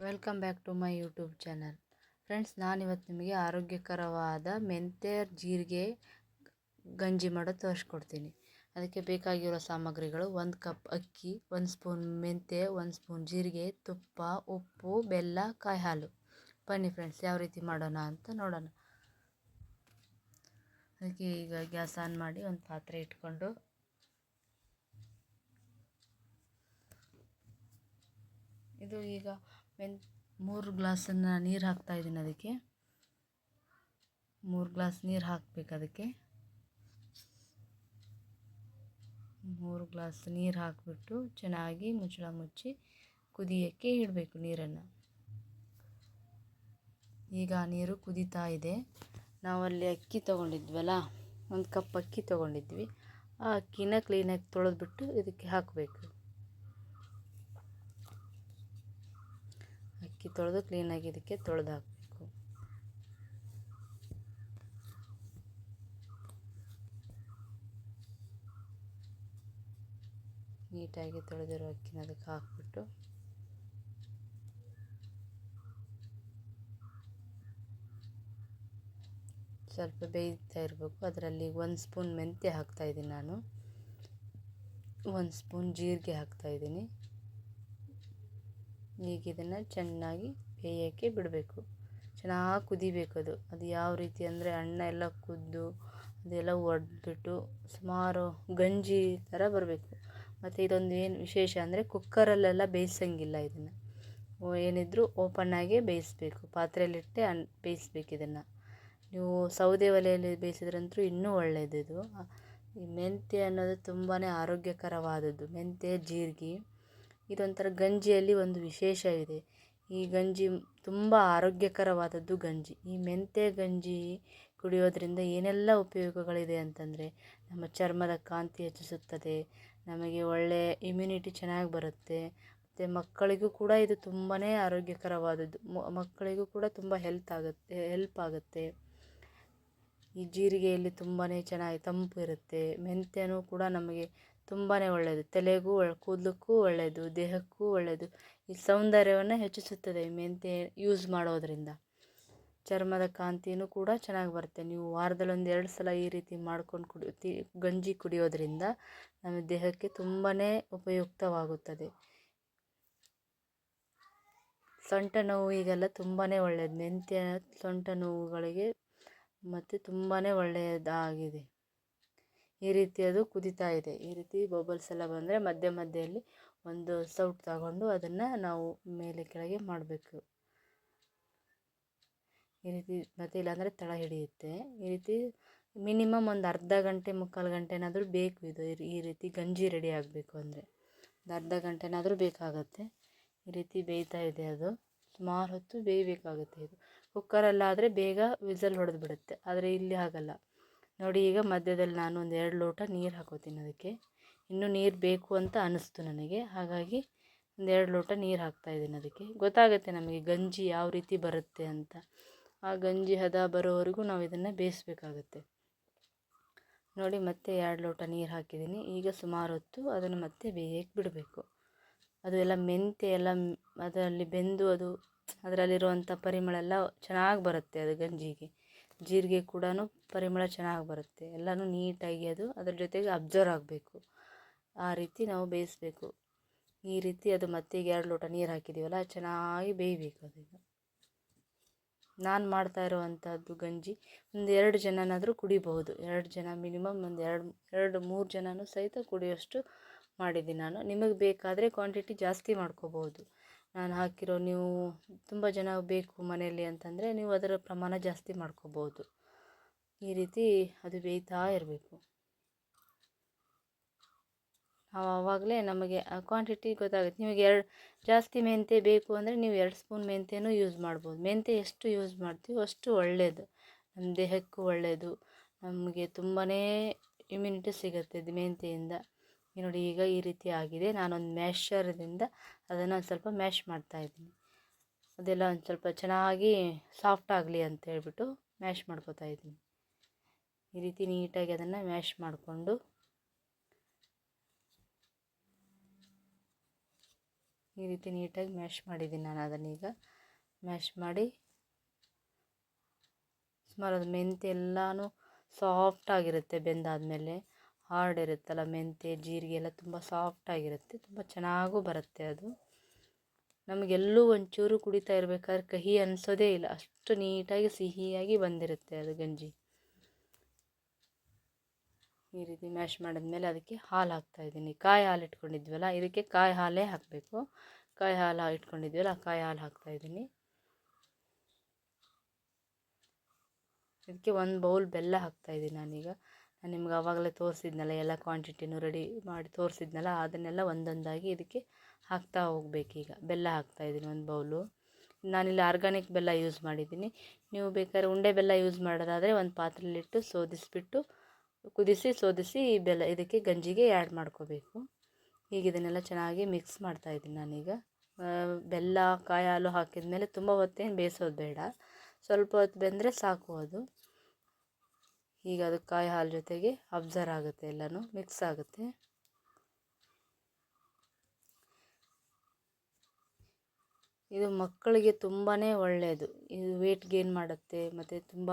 Welcome back to my YouTube channel. Friends, ನಾನಿವತ್ತು ನಿಮಗೆ ಆರೋಗ್ಯಕರವಾದ ಮೆಂತ್ಯ ಜೀರಿಗೆ ಗಂಜಿ ಮಾಡೋದು ತೋರಿಸ್ಕೊಡ್ತೀನಿ ಅದಕ್ಕೆ ಬೇಕಾಗಿರೋ ಸಾಮಗ್ರಿಗಳು ಒಂದು ಕಪ್ ಅಕ್ಕಿ, ಒಂದು ಸ್ಪೂನ್ ಮೆಂತ್ಯ, ಒಂದು ಸ್ಪೂನ್ ಜೀರಿಗೆ, ತುಪ್ಪ, ಉಪ್ಪು, ಬೆಲ್ಲ ಕಾಯಿ ಹಾಲು ಬನ್ನಿ ಫ್ರೆಂಡ್ಸ್, ಯಾವ ರೀತಿ ಮಾಡೋಣ ಅಂತ ನೋಡೋಣ. ಅದಕ್ಕೆ ಈಗ ಗ್ಯಾಸ್ ಆನ್ ಮಾಡಿ ಒಂದು ಪಾತ್ರೆ ಇಟ್ಕೊಂಡು ಇದು ಈಗ ಮೆನ್ ಮೂರು ಗ್ಲಾಸನ್ನು ನೀರು ಹಾಕ್ತಾ ಇದ್ದೀನಿ ಅದಕ್ಕೆ. ಮೂರು ಗ್ಲಾಸ್ ನೀರು ಹಾಕಬೇಕು ಅದಕ್ಕೆ. ಮೂರು ಗ್ಲಾಸ್ ನೀರು ಹಾಕಿಬಿಟ್ಟು ಚೆನ್ನಾಗಿ ಮುಚ್ಚಳ ಮುಚ್ಚಿ ಕುದಿಯೋಕ್ಕೆ ಇಡಬೇಕು ನೀರನ್ನು. ಈಗ ನೀರು ಕುದೀತಾ ಇದೆ. ನಾವಲ್ಲಿ ಅಕ್ಕಿ ತೊಗೊಂಡಿದ್ವಲ್ಲ, ಒಂದು ಕಪ್ ಅಕ್ಕಿ ತೊಗೊಂಡಿದ್ವಿ. ಆ ಅಕ್ಕಿನ ಕ್ಲೀನಾಗಿ ತೊಳೆದ್ಬಿಟ್ಟು ಇದಕ್ಕೆ ಹಾಕಬೇಕು. ಅಕ್ಕಿ ತೊಳೆದು ಕ್ಲೀನಾಗಿ ಇದಕ್ಕೆ ತೊಳೆದು ಹಾಕಬೇಕು. ನೀಟಾಗಿ ತೊಳೆದಿರೋ ಅಕ್ಕಿನ ಅದಕ್ಕೆ ಹಾಕ್ಬಿಟ್ಟು ಸ್ವಲ್ಪ ಬೇಯ್ತಾ ಇರಬೇಕು. ಅದರಲ್ಲಿ ಒಂದು ಸ್ಪೂನ್ ಮೆಂತ್ಯ ಹಾಕ್ತಾಯಿದ್ದೀನಿ ನಾನು. ಒಂದು ಸ್ಪೂನ್ ಜೀರಿಗೆ ಹಾಕ್ತಾಯಿದ್ದೀನಿ ಈಗ ಇದನ್ನು ಚೆನ್ನಾಗಿ ಬೇಯೋಕ್ಕೆ ಬಿಡಬೇಕು. ಚೆನ್ನಾಗಿ ಕುದಿಬೇಕು ಅದು. ಅದು ಯಾವ ರೀತಿ ಅಂದರೆ ಅನ್ನ ಎಲ್ಲ ಕುದ್ದು, ಅದೆಲ್ಲ ಒಡೆದ್ಬಿಟ್ಟು ಸುಮಾರು ಗಂಜಿ ಥರ ಬರಬೇಕು. ಮತ್ತು ಇದೊಂದು ಏನು ವಿಶೇಷ ಅಂದರೆ ಕುಕ್ಕರಲ್ಲೆಲ್ಲ ಬೇಯಿಸಂಗಿಲ್ಲ ಇದನ್ನು. ಏನಿದ್ರೂ ಓಪನ್ನಾಗೇ ಬೇಯಿಸಬೇಕು. ಪಾತ್ರೆಯಲ್ಲಿಟ್ಟೆ ಅನ್, ಬೇಯಿಸ್ಬೇಕು ಇದನ್ನು. ನೀವು ಸೌದೆ ಒಲೆಯಲ್ಲಿ ಬೇಯಿಸಿದ್ರಂತೂ ಇನ್ನೂ ಒಳ್ಳೆಯದು ಇದು ಈ ಮೆಂತ್ಯ ಅನ್ನೋದು ತುಂಬಾ ಆರೋಗ್ಯಕರವಾದದ್ದು. ಮೆಂತ್ಯ, ಜೀರಿಗೆ. ಇದೊಂಥರ ಗಂಜಿಯಲ್ಲಿ ಒಂದು ವಿಶೇಷ ಇದೆ ಈ ಗಂಜಿ ತುಂಬ ಆರೋಗ್ಯಕರವಾದದ್ದು ಗಂಜಿ. ಈ ಮೆಂತ್ಯ ಗಂಜಿ ಕುಡಿಯೋದರಿಂದ ಏನೆಲ್ಲ ಉಪಯೋಗಗಳಿದೆ ಅಂತಂದರೆ ನಮ್ಮ ಚರ್ಮದ ಕಾಂತಿ ಹೆಚ್ಚಿಸುತ್ತದೆ, ನಮಗೆ ಒಳ್ಳೆಯ ಇಮ್ಯುನಿಟಿ ಚೆನ್ನಾಗಿ ಬರುತ್ತೆ, ಮತ್ತು ಮಕ್ಕಳಿಗೂ ಕೂಡ ಇದು ತುಂಬಾ ಆರೋಗ್ಯಕರವಾದದ್ದು. ಮಕ್ಕಳಿಗೂ ಕೂಡ ತುಂಬ ಹೆಲ್ತ್ ಆಗುತ್ತೆ ಹೆಲ್ಪ್ ಆಗುತ್ತೆ. ಈ ಜೀರಿಗೆಯಲ್ಲಿ ತುಂಬಾ ಚೆನ್ನಾಗಿ ತಂಪು ಇರುತ್ತೆ. ಮೆಂತ್ಯನೂ ಕೂಡ ನಮಗೆ ತುಂಬಾ ಒಳ್ಳೆಯದು ತಲೆಗೂ ಒಳ್ಳೆ, ಕೂದಲಕ್ಕೂ ಒಳ್ಳೆಯದು ದೇಹಕ್ಕೂ ಒಳ್ಳೆಯದು ಈ ಸೌಂದರ್ಯವನ್ನು ಹೆಚ್ಚಿಸುತ್ತದೆ ಮೆಂತ್ಯ ಯೂಸ್ ಮಾಡೋದರಿಂದ. ಚರ್ಮದ ಕಾಂತಿಯೂ ಕೂಡ ಚೆನ್ನಾಗಿ ಬರುತ್ತೆ. ನೀವು ವಾರದಲ್ಲಿ ಒಂದು ಎರಡು ಸಲ ಈ ರೀತಿ ಮಾಡ್ಕೊಂಡು ಕುಡಿ ಗಂಜಿ ಕುಡಿಯೋದರಿಂದ ನಮ್ಮ ದೇಹಕ್ಕೆ ತುಂಬಾ ಉಪಯುಕ್ತವಾಗುತ್ತದೆ. ಸೊಂಟ ನೋವಿಗೆಲ್ಲ ತುಂಬಾ ಒಳ್ಳೆಯದು ಮೆಂತ್ಯ ಸೊಂಟ ನೋವುಗಳಿಗೆ ಮತ್ತು ತುಂಬಾ ಒಳ್ಳೆಯದಾಗಿದೆ ಈ ರೀತಿ ಅದು ಕುದೀತಾ ಇದೆ. ಈ ರೀತಿ ಬಬಲ್ಸ್ ಎಲ್ಲ ಬಂದರೆ ಮಧ್ಯ ಮಧ್ಯೆಯಲ್ಲಿ ಒಂದು ಸೌಟ್ ತಗೊಂಡು ಅದನ್ನು ನಾವು ಮೇಲೆ ಕೆಳಗೆ ಮಾಡಬೇಕು. ಈ ರೀತಿ ಮತ್ತೆ ಇಲ್ಲಾಂದರೆ ತಳ ಹಿಡಿಯುತ್ತೆ. ಈ ರೀತಿ ಮಿನಿಮಮ್ ಒಂದು ಅರ್ಧ ಗಂಟೆ, ಮುಕ್ಕಾಲು ಗಂಟೆನಾದರೂ ಬೇಕು ಇದು. ಈ ರೀತಿ ಗಂಜಿ ರೆಡಿ ಆಗಬೇಕು ಅಂದರೆ. ಒಂದು ಅರ್ಧ ಗಂಟೆನಾದರೂ ಬೇಕಾಗುತ್ತೆ. ಈ ರೀತಿ ಬೇಯ್ತಾ ಇದೆ ಅದು. ಸುಮಾರು ಹೊತ್ತು ಬೇಯಬೇಕಾಗುತ್ತೆ ಇದು. ಕುಕ್ಕರಲ್ಲಾದರೆ ಬೇಗ ವಿಸಲ್ ಹೊಡೆದು ಬಿಡುತ್ತೆ ಆದರೆ ಇಲ್ಲಿ ಹಾಗಲ್ಲ. ನೋಡಿ, ಈಗ ಮಧ್ಯದಲ್ಲಿ ನಾನು ಒಂದು ಎರಡು ಲೋಟ ನೀರು ಹಾಕೋತೀನಿ ಅದಕ್ಕೆ. ಇನ್ನೂ ನೀರು ಬೇಕು ಅಂತ ಅನ್ನಿಸ್ತು ನನಗೆ. ಹಾಗಾಗಿ ಒಂದು ಎರಡು ಲೋಟ ನೀರು ಹಾಕ್ತಾಯಿದ್ದೀನಿ ಅದಕ್ಕೆ. ಗೊತ್ತಾಗುತ್ತೆ ನಮಗೆ ಗಂಜಿ ಯಾವ ರೀತಿ ಬರುತ್ತೆ ಅಂತ. ಆ ಗಂಜಿ ಹದ ಬರೋವರೆಗೂ ನಾವು ಇದನ್ನು ಬೇಯಿಸ್ಬೇಕಾಗತ್ತೆ. ನೋಡಿ, ಮತ್ತೆ ಎರಡು ಲೋಟ ನೀರು ಹಾಕಿದ್ದೀನಿ. ಈಗ ಸುಮಾರು ಹೊತ್ತು ಅದನ್ನು ಮತ್ತೆ ಬೇಯಕ್ಕೆ ಬಿಡಬೇಕು. ಅದು ಎಲ್ಲ ಮೆಂತೆ ಎಲ್ಲ ಅದರಲ್ಲಿ ಬೆಂದು ಅದು ಅದರಲ್ಲಿರುವಂಥ ಪರಿಮಳ ಎಲ್ಲ ಚೆನ್ನಾಗಿ ಬರುತ್ತೆ ಅದು ಗಂಜಿಗೆ. ಜೀರಿಗೆ ಕೂಡ ಪರಿಮಳ ಚೆನ್ನಾಗಿ ಬರುತ್ತೆ. ಎಲ್ಲನೂ ನೀಟಾಗಿ ಅದು ಅದ್ರ ಜೊತೆಗೆ ಅಬ್ಸರ್ವ್ ಆಗಬೇಕು. ಆ ರೀತಿ ನಾವು ಬೇಯಿಸ್ಬೇಕು. ಈ ರೀತಿ ಅದು ಮತ್ತೆ ಎರಡು ಲೋಟ ನೀರು ಹಾಕಿದ್ದೀವಲ್ಲ ಚೆನ್ನಾಗಿ ಬೇಯಬೇಕು ಅದೀಗ ನಾನು ಮಾಡ್ತಾ ಇರುವಂಥದ್ದು ಗಂಜಿ, ಒಂದು ಎರಡು ಜನನಾದರೂ ಕುಡಿಬಹುದು. ಎರಡು ಜನ ಮಿನಿಮಮ್ ಒಂದು ಎರಡು ಎರಡು, ಮೂರು ಜನನೂ ಸಹಿತ ಕುಡಿಯೋಷ್ಟು ಮಾಡಿದ್ದೀನಿ ನಾನು. ನಿಮಗೆ ಬೇಕಾದರೆ ಕ್ವಾಂಟಿಟಿ ಜಾಸ್ತಿ ಮಾಡ್ಕೋಬೋದು ನಾನು ಹಾಕಿರೋ ನೀವು ತುಂಬ ಜನ ಬೇಕು ಮನೆಯಲ್ಲಿ ಅಂತಂದರೆ ನೀವು ಅದರ ಪ್ರಮಾಣ ಜಾಸ್ತಿ ಮಾಡ್ಕೋಬೋದು. ಈ ರೀತಿ ಅದು ಬೇಯ್ತಾ ಇರಬೇಕು. ನಾವು ಆವಾಗಲೇ ನಮಗೆ, ಆ ಕ್ವಾಂಟಿಟಿ ಗೊತ್ತಾಗುತ್ತೆ. ನಿಮಗೆ ಎರಡು, ಜಾಸ್ತಿ ಮೆಂತ್ಯ ಬೇಕು ಅಂದರೆ ನೀವು ಎರಡು ಸ್ಪೂನ್ ಮೆಂತ್ಯನೂ ಯೂಸ್ ಮಾಡ್ಬೋದು. ಮೆಂತ್ಯ ಎಷ್ಟು ಯೂಸ್ ಮಾಡ್ತೀವೋ ಅಷ್ಟು ಒಳ್ಳೆಯದು ನಮ್ಮ ದೇಹಕ್ಕೂ ಒಳ್ಳೆಯದು ನಮಗೆ ತುಂಬಾ ಇಮ್ಯುನಿಟಿ ಸಿಗುತ್ತೆ ಮೆಂತ್ಯೆಯಿಂದ. ನೋಡಿ ಈಗ ಈ ರೀತಿ ಆಗಿದೆ. ನಾನೊಂದು ಮ್ಯಾಶರ್ದಿಂದ ಅದನ್ನು ಒಂದು ಸ್ವಲ್ಪ ಮ್ಯಾಶ್ ಮಾಡ್ತಾಯಿದ್ದೀನಿ ಅದೆಲ್ಲ ಒಂದು ಸ್ವಲ್ಪ ಚೆನ್ನಾಗಿ ಸಾಫ್ಟ್ ಆಗಲಿ ಅಂತ ಹೇಳ್ಬಿಟ್ಟು ಮ್ಯಾಶ್ ಮಾಡ್ಕೋತಾ ಇದ್ದೀನಿ. ಈ ರೀತಿ ನೀಟಾಗಿ ಅದನ್ನು ಮ್ಯಾಶ್ ಮಾಡಿಕೊಂಡು ಈ ರೀತಿ ನೀಟಾಗಿ ಮ್ಯಾಶ್ ಮಾಡಿದ್ದೀನಿ ನಾನು ಅದನ್ನೀಗ ಮ್ಯಾಶ್ ಮಾಡಿ ಸುಮಾರು ಅದು ಮೆಂತೆ ಎಲ್ಲನೂ ಸಾಫ್ಟಾಗಿರುತ್ತೆ ಬೆಂದಾದಮೇಲೆ. ಹಾರ್ಡ್ ಇರುತ್ತಲ್ಲ ಮೆಂತ್ಯೆ ಜೀರಿಗೆ ಎಲ್ಲ ತುಂಬ ಸಾಫ್ಟಾಗಿರುತ್ತೆ ತುಂಬ ಚೆನ್ನಾಗೂ ಬರುತ್ತೆ ಅದು. ನಮಗೆಲ್ಲೂ ಒಂಚೂರು ಕುಡಿತಾ ಇರಬೇಕಾದ್ರೆ ಕಹಿ ಅನಿಸೋದೇ ಇಲ್ಲ, ಅಷ್ಟು ನೀಟಾಗಿ ಸಿಹಿಯಾಗಿ ಬಂದಿರುತ್ತೆ ಅದು ಗಂಜಿ. ಈ ರೀತಿ ಮ್ಯಾಶ್ ಮಾಡಿದ್ಮೇಲೆ ಅದಕ್ಕೆ ಹಾಲು ಹಾಕ್ತಾಯಿದ್ದೀನಿ ಕಾಯಿ ಹಾಲು ಇಟ್ಕೊಂಡಿದ್ವಲ್ಲ, ಇದಕ್ಕೆ ಕಾಯಿ ಹಾಲೇ ಹಾಕಬೇಕು. ಕಾಯಿ ಹಾಲು ಇಟ್ಕೊಂಡಿದ್ವಲ್ಲ ಕಾಯಿ ಹಾಲು ಹಾಕ್ತಾಯಿದ್ದೀನಿ ಇದಕ್ಕೆ ಒಂದು ಬೌಲ್ ಬೆಲ್ಲ ಹಾಕ್ತಾಯಿದ್ದೀನಿ ನಾನೀಗ. ನಾನು ನಿಮ್ಗೆ ಆವಾಗಲೇ ತೋರಿಸಿದ್ನಲ್ಲ ಎಲ್ಲ ಕ್ವಾಂಟಿಟಿನೂ ರೆಡಿ ಮಾಡಿ ತೋರಿಸಿದ್ನಲ್ಲ ಅದನ್ನೆಲ್ಲ ಒಂದೊಂದಾಗಿ ಇದಕ್ಕೆ ಹಾಕ್ತಾ ಹೋಗ್ಬೇಕೀಗ ಬೆಲ್ಲ ಹಾಕ್ತಾಯಿದ್ದೀನಿ ಒಂದು ಬೌಲು. ನಾನಿಲ್ಲಿ ಆರ್ಗಾನಿಕ್ ಬೆಲ್ಲ ಯೂಸ್ ಮಾಡಿದ್ದೀನಿ. ನೀವು ಬೇಕಾದ್ರೆ ಉಂಡೆ ಬೆಲ್ಲ ಯೂಸ್ ಮಾಡೋದಾದರೆ ಒಂದು ಪಾತ್ರೆಯಲ್ಲಿಟ್ಟು ಸೋದಿಸಿಬಿಟ್ಟು ಕುದಿಸಿ ಸೋದಿಸಿ ಬೆಲ್ಲ ಇದಕ್ಕೆ ಗಂಜಿಗೆ ಆ್ಯಡ್ ಮಾಡ್ಕೋಬೇಕು. ಈಗ ಇದನ್ನೆಲ್ಲ ಚೆನ್ನಾಗಿ ಮಿಕ್ಸ್ ಮಾಡ್ತಾಯಿದ್ದೀನಿ ನಾನೀಗ. ಬೆಲ್ಲ, ಕಾಯಿ ಹಾಲು ಹಾಕಿದ ಮೇಲೆ ತುಂಬ ಹೊತ್ತೇನು ಬೇಯಿಸೋದು ಬೇಡ. ಸ್ವಲ್ಪ ಹೊತ್ತು ಬೆಂದರೆ ಸಾಕು ಅದು. ಈಗ ಅದು ಕಾಯಿ ಹಾಲು ಜೊತೆಗೆ ಅಬ್ಸರ್ ಆಗುತ್ತೆ ಎಲ್ಲನೂ ಮಿಕ್ಸ್ ಆಗುತ್ತೆ. ಇದು ಮಕ್ಕಳಿಗೆ ತುಂಬಾ ಒಳ್ಳೆಯದು ಇದು ವೇಟ್ ಗೇನ್ ಮಾಡುತ್ತೆ, ಮತ್ತು ತುಂಬ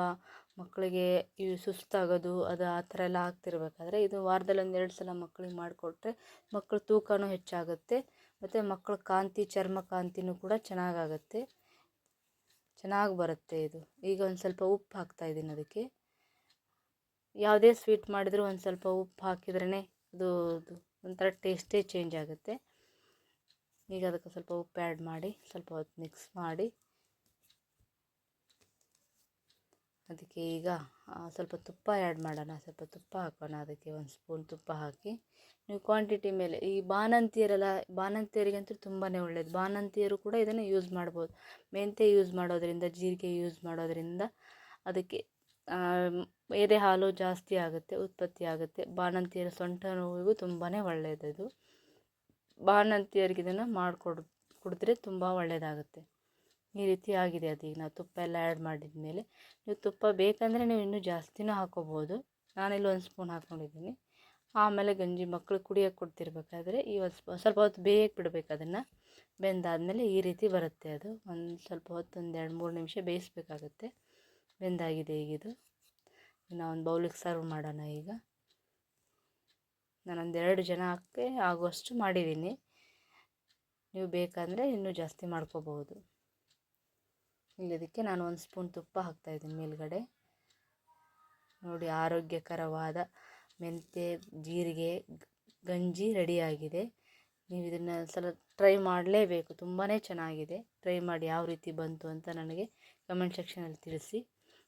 ಮಕ್ಕಳಿಗೆ ಇವು ಸುಸ್ತಾಗೋದು, ಅದು ಆ ಥರ ಎಲ್ಲ ಆಗ್ತಿರ್ಬೇಕಾದ್ರೆ ಇದು ವಾರದಲ್ಲಿ ಒಂದು ಎರಡು ಸಲ ಮಕ್ಕಳಿಗೆ ಮಾಡಿಕೊಟ್ರೆ ಮಕ್ಕಳ ತೂಕನೂ ಹೆಚ್ಚಾಗುತ್ತೆ, ಮತ್ತು ಮಕ್ಕಳ ಕಾಂತಿ, ಚರ್ಮ ಕಾಂತಿನೂ ಕೂಡ ಚೆನ್ನಾಗಾಗತ್ತೆ. ಚೆನ್ನಾಗಿ ಬರುತ್ತೆ ಇದು. ಈಗ ಒಂದು ಸ್ವಲ್ಪ ಉಪ್ಪು ಹಾಕ್ತಾಯಿದ್ದೀನಿ ಅದಕ್ಕೆ. ಯಾವುದೇ ಸ್ವೀಟ್ ಮಾಡಿದರೂ ಒಂದು ಸ್ವಲ್ಪ ಉಪ್ಪು ಹಾಕಿದ್ರೇ ಅದು ಒಂಥರ ಟೇಸ್ಟೇ ಚೇಂಜ್ ಆಗುತ್ತೆ. ಈಗ ಅದಕ್ಕೆ ಸ್ವಲ್ಪ ಉಪ್ಪು ಆ್ಯಡ್ ಮಾಡಿ ಸ್ವಲ್ಪ ಹೊತ್ತು ಮಿಕ್ಸ್ ಮಾಡಿ. ಅದಕ್ಕೆ ಈಗ ಸ್ವಲ್ಪ ತುಪ್ಪ ಆ್ಯಡ್ ಮಾಡೋಣ, ಸ್ವಲ್ಪ ತುಪ್ಪ ಹಾಕೋಣ. ಅದಕ್ಕೆ ಒಂದು ಸ್ಪೂನ್ ತುಪ್ಪ ಹಾಕಿ. ನೀವು ಕ್ವಾಂಟಿಟಿ ಮೇಲೆ, ಈ ಬಾಣಂತಿಯರೆಲ್ಲ, ಬಾಣಂತಿಯರಿಗಂತೂ ತುಂಬಾ ಒಳ್ಳೆಯದು ಬಾಣಂತಿಯರು ಕೂಡ ಇದನ್ನು ಯೂಸ್ ಮಾಡ್ಬೋದು. ಮೆಂತ್ಯ ಯೂಸ್ ಮಾಡೋದರಿಂದ, ಜೀರಿಗೆ ಯೂಸ್ ಮಾಡೋದರಿಂದ ಅದಕ್ಕೆ ಎದೆ ಹಾಲು ಜಾಸ್ತಿ ಆಗುತ್ತೆ, ಉತ್ಪತ್ತಿ ಆಗುತ್ತೆ. ಬಾಣಂತಿಯರ ಸೊಂಟ ನೋವಿಗೂ ತುಂಬಾ ಒಳ್ಳೆಯದದು ಬಾಣಂತಿಯರಿಗೆ ಇದನ್ನು ಮಾಡಿಕೊಡ್, ಕುಡಿದ್ರೆ ತುಂಬ ಒಳ್ಳೆಯದಾಗುತ್ತೆ ಈ ರೀತಿ ಆಗಿದೆ ಅದೀಗ ನಾವು ತುಪ್ಪ ಎಲ್ಲ ಆ್ಯಡ್ ಮಾಡಿದ ಮೇಲೆ ನೀವು ತುಪ್ಪ ಬೇಕಂದರೆ ನೀವು ಇನ್ನೂ ಜಾಸ್ತಿನೂ ಹಾಕೋಬೋದು. ನಾನಿಲ್ಲಿ ಒಂದು ಸ್ಪೂನ್ ಹಾಕ್ಕೊಂಡಿದ್ದೀನಿ ಆಮೇಲೆ ಗಂಜಿ ಮಕ್ಕಳು ಕುಡಿಯೋಕೆ ಕೊಡ್ತಿರ್ಬೇಕಾದ್ರೆ ಈ ಒಂದು ಸ್ವಲ್ಪ ಹೊತ್ತು ಬೇಯಕ್ಕೆ ಬಿಡಬೇಕು ಅದನ್ನು. ಬೆಂದಾದಮೇಲೆ ಈ ರೀತಿ ಬರುತ್ತೆ ಅದು. ಒಂದು ಸ್ವಲ್ಪ ಹೊತ್ತು ಒಂದು ಎರಡು ಮೂರು ನಿಮಿಷ ಬೇಯಿಸ್ಬೇಕಾಗುತ್ತೆ. ಬೆಂದಾಗಿದೆ ಈಗಿದು. ನಾವು ಒಂದು ಬೌಲಿಗೆ ಸರ್ವ್ ಮಾಡೋಣ ಈಗ. ನಾನೊಂದು ಎರಡು ಜನಕ್ಕೆ ಆಗುವಷ್ಟು ಮಾಡಿದ್ದೀನಿ. ನೀವು ಬೇಕಂದರೆ ಇನ್ನೂ ಜಾಸ್ತಿ ಮಾಡ್ಕೋಬಹುದು. ಇಲ್ಲದಕ್ಕೆ ನಾನು ಒಂದು ಸ್ಪೂನ್ ತುಪ್ಪ ಹಾಕ್ತಾಯಿದ್ದೀನಿ ಮೇಲ್ಗಡೆ. ನೋಡಿ, ಆರೋಗ್ಯಕರವಾದ ಮೆಂತ್ಯ, ಜೀರಿಗೆ, ಗಂಜಿ ರೆಡಿಯಾಗಿದೆ. ನೀವು ಇದನ್ನು ಸಲ ಟ್ರೈ ಮಾಡಲೇಬೇಕು. ತುಂಬಾ ಚೆನ್ನಾಗಿದೆ. ಟ್ರೈ ಮಾಡಿ ಯಾವ ರೀತಿ ಬಂತು ಅಂತ ನನಗೆ ಕಮೆಂಟ್ ಸೆಕ್ಷನಲ್ಲಿ ತಿಳಿಸಿ.